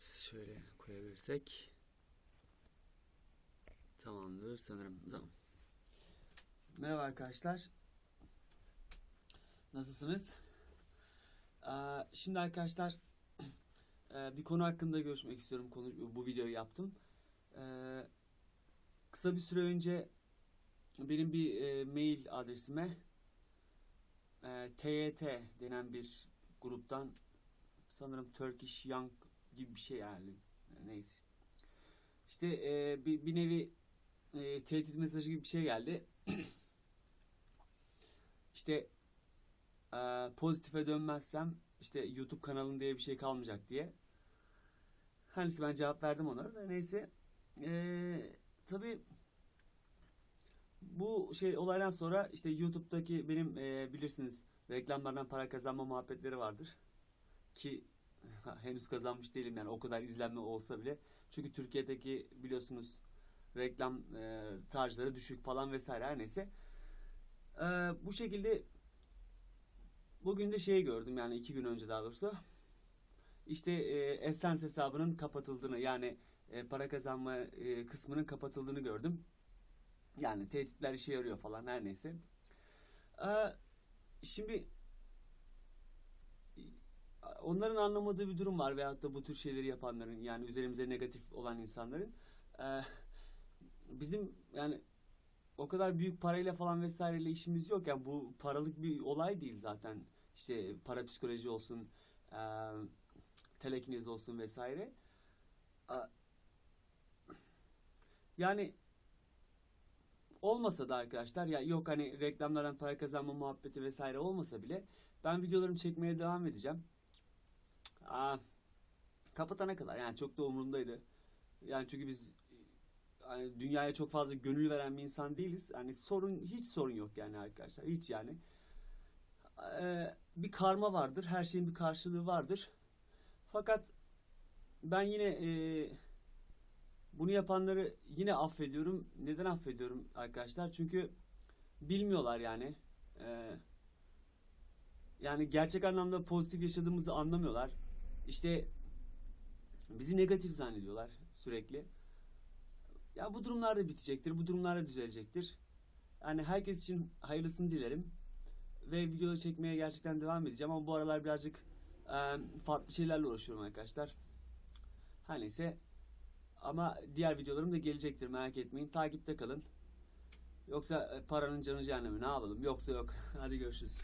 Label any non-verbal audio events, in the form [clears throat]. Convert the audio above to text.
şöyle koyabilirsek. Tamamdır sanırım. Tamam. Merhaba arkadaşlar. Nasılsınız? Ee, şimdi arkadaşlar [clears throat] e, bir konu hakkında görüşmek istiyorum. Konu, bu videoyu yaptım. Ee, kısa bir süre önce benim bir e, mail adresime e, TYT denen bir gruptan sanırım Turkish Young gibi bir şey yani. Neyse. İşte e, bir, bir nevi e, tehdit mesajı gibi bir şey geldi. [clears throat] işte e, pozitife dönmezsem işte YouTube kanalın diye bir şey kalmayacak diye. Her neyse ben cevap verdim onlara da neyse. E, tabii bu şey olaydan sonra işte YouTube'daki benim e, bilirsiniz reklamlardan para kazanma muhabbetleri vardır. Ki [laughs] henüz kazanmış değilim yani o kadar izlenme olsa bile. Çünkü Türkiye'deki biliyorsunuz reklam e, tarjları düşük falan vesaire her neyse. E, bu şekilde bugün de şeyi gördüm yani iki gün önce daha doğrusu. İşte e, Essence hesabının kapatıldığını yani e, para kazanma e, kısmının kapatıldığını gördüm. Yani tehditler işe yarıyor falan her neyse. Ee, şimdi onların anlamadığı bir durum var veyahut da bu tür şeyleri yapanların yani üzerimize negatif olan insanların. Ee, bizim yani o kadar büyük parayla falan vesaireyle işimiz yok. Yani bu paralık bir olay değil zaten. İşte para psikoloji olsun e, telekinez olsun vesaire. Ee, yani olmasa da arkadaşlar ya yok hani reklamlardan para kazanma muhabbeti vesaire olmasa bile ben videolarımı çekmeye devam edeceğim. Aa, kapatana kadar yani çok da umurumdaydı. Yani çünkü biz hani dünyaya çok fazla gönül veren bir insan değiliz. Yani sorun hiç sorun yok yani arkadaşlar. Hiç yani. Ee, bir karma vardır. Her şeyin bir karşılığı vardır. Fakat ben yine e, bunu yapanları yine affediyorum. Neden affediyorum arkadaşlar? Çünkü bilmiyorlar yani. Ee, yani gerçek anlamda pozitif yaşadığımızı anlamıyorlar. İşte bizi negatif zannediyorlar sürekli. Ya bu durumlar da bitecektir. Bu durumlar da düzelecektir. Yani herkes için hayırlısını dilerim. Ve videoları çekmeye gerçekten devam edeceğim. Ama bu aralar birazcık e, farklı şeylerle uğraşıyorum arkadaşlar. Her neyse. Ama diğer videolarım da gelecektir merak etmeyin. Takipte kalın. Yoksa e, paranın canı cehennemi ne yapalım? Yoksa yok. [laughs] Hadi görüşürüz.